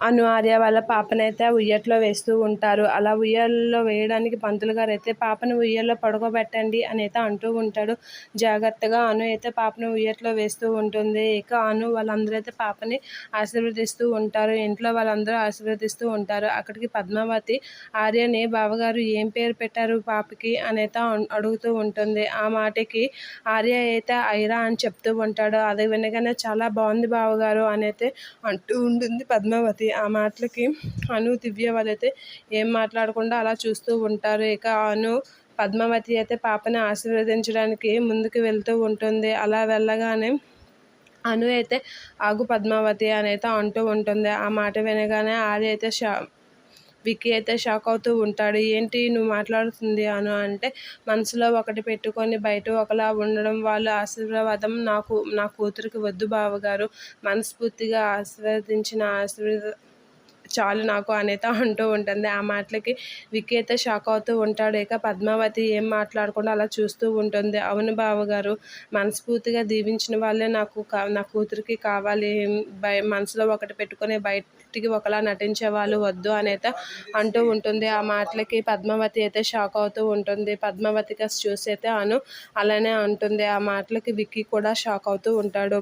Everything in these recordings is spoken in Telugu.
అను ఆర్య వాళ్ళ పాపనైతే ఉయ్యట్లో వేస్తూ ఉంటారు. అలా ఉయ్యాలలో వేయడానికి పంతులు గారు అయితే పాపను ఉయ్యల్లో పడుకోబెట్టండి అని అయితే అంటూ ఉంటాడు. జాగ్రత్తగా అను అయితే పాపను ఉయ్యట్లో వేస్తూ ఉంటుంది. ఇక అను వాళ్ళందరూ అయితే పాపని ఆశీర్వదిస్తూ ఉంటారు. ఇంట్లో వాళ్ళందరూ ఆశీర్వదిస్తూ ఉంటారు. అక్కడికి పద్మావతి ఆర్యని బావగారు ఏం పేరు పెట్టారు పాపకి అని అడుగుతూ ఉంటుంది. ఆ మాటకి ఆర్య అయితే ఐరా అని చెప్తూ ఉంటాడు. అది వినగానే చాలా బాగుంది బావగారు అని అయితే అంటూ ఉంటుంది పద్మావతి. ఆ మాటలకి అను దివ్య వాళ్ళైతే ఏం మాట్లాడకుండా అలా చూస్తూ ఉంటారు. ఇక అను పద్మావతి అయితే పాపని ఆశీర్వదించడానికి ముందుకు వెళ్తూ ఉంటుంది. అలా వెళ్ళగానే అను అయితే ఆగు పద్మావతి అని అయితే అంటూ ఉంటుంది. ఆ మాట వినగానే ఆది అయితే షా విక్కీ అయితే షాక్ అవుతూ ఉంటాడు. ఏంటి నువ్వు మాట్లాడుతుంది అను అంటే మనసులో ఒకటి పెట్టుకొని బయట ఒకలా ఉండడం వాళ్ళ ఆశీర్వాదం నాకు నా కూతురికి వద్దు బావగారు. మనస్ఫూర్తిగా ఆశీర్వదించిన ఆశీర్వాద చాలు నాకు అనేత అంటూ ఉంటుంది. ఆ మాటలకి విక్కీ అయితే షాక్ అవుతూ ఉంటాడు. ఇక పద్మావతి ఏం మాట్లాడకుండా అలా చూస్తూ ఉంటుంది. అవును బావగారు మనస్ఫూర్తిగా దీవించిన వాళ్ళే నాకు కా నా కూతురికి కావాలి. బయ మనసులో ఒకటి పెట్టుకొని బయటికి ఒకలా నటించే వాళ్ళు వద్దు అనేది అంటూ ఉంటుంది. ఆ మాటలకి పద్మావతి అయితే షాక్ అవుతూ ఉంటుంది. పద్మావతిగా చూసి అయితే అను అలానే అంటుంది. ఆ మాటలకి విక్కీ కూడా షాక్ అవుతూ ఉంటాడు.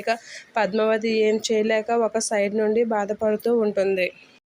ఇక పద్మావతి ఏం చేయలేక ఒక సైడ్ నుండి బాధపడుతూ ఉంటుంది. it.